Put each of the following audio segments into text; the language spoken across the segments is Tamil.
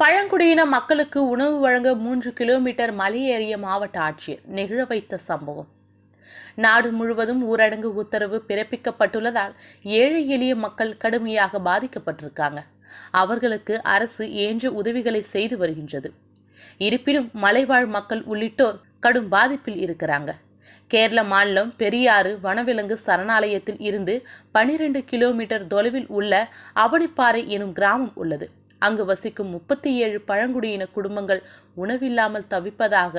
பழங்குடியின மக்களுக்கு உணவு வழங்க மூன்று கிலோமீட்டர் மலையேறிய மாவட்ட ஆட்சியர் நெகிழ வைத்த சம்பவம். நாடு முழுவதும் ஊரடங்கு உத்தரவு பிறப்பிக்கப்பட்டுள்ளதால் ஏழை எளிய மக்கள் கடுமையாக பாதிக்கப்பட்டிருக்காங்க. அவர்களுக்கு அரசு ஏன்ற உதவிகளை செய்து வருகின்றது. இருப்பினும் மலைவாழ் மக்கள் உள்ளிட்டோர் கடும் பாதிப்பில் இருக்கிறாங்க. கேரள மாநிலம் பெரியாறு வனவிலங்கு சரணாலயத்தில் இருந்து பனிரெண்டு கிலோமீட்டர் தொலைவில் உள்ள அவனிப்பாறை எனும் கிராமம் உள்ளது. அங்கு வசிக்கும் முப்பத்தி ஏழு பழங்குடியின குடும்பங்கள் உணவில்லாமல் தவிப்பதாக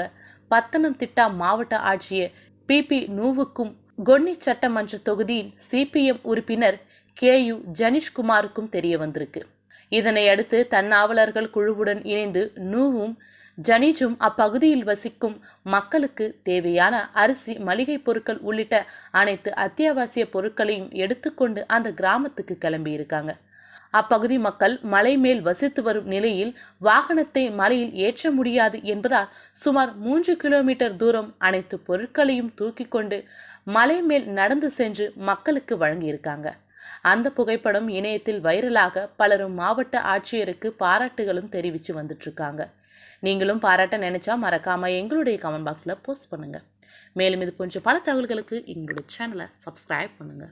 பத்தனம்திட்டா மாவட்ட ஆட்சியர் பி. பி. நூவுக்கும் கொன்னி சட்டமன்ற தொகுதியின் சிபிஎம் உறுப்பினர் கே. யு. ஜனிஷ்குமாருக்கும் தெரிய வந்திருக்கு. இதனையடுத்து தன்னாவலர்கள் குழுவுடன் இணைந்து நூவும் ஜனிஜும் அப்பகுதியில் வசிக்கும் மக்களுக்கு தேவையான அரிசி மளிகை பொருட்கள் உள்ளிட்ட அனைத்து அத்தியாவசிய பொருட்களையும் எடுத்துக்கொண்டு அந்த கிராமத்துக்கு கிளம்பியிருக்காங்க. அப்பகுதி மக்கள் மலை மேல் வசித்து வரும் நிலையில் வாகனத்தை மலையில் ஏற்ற முடியாது என்பதால் சுமார் மூன்று கிலோமீட்டர் தூரம் அனைத்து பொருட்களையும் தூக்கி கொண்டு மலை மேல் நடந்து சென்று மக்களுக்கு வழங்கியிருக்காங்க. அந்த புகைப்படம் இணையத்தில் வைரலாக பலரும் மாவட்ட ஆட்சியருக்கு பாராட்டுகளும் தெரிவித்து வந்துட்டு இருக்காங்க நீங்களும் பாராட்ட நினைச்சா மறக்காம எங்களுடைய கமெண்ட் பாக்ஸில் போஸ்ட் பண்ணுங்க. மேலும் இது போன்ற பல தகவல்களுக்கு எங்களுடைய சேனலை சப்ஸ்கிரைப் பண்ணுங்க.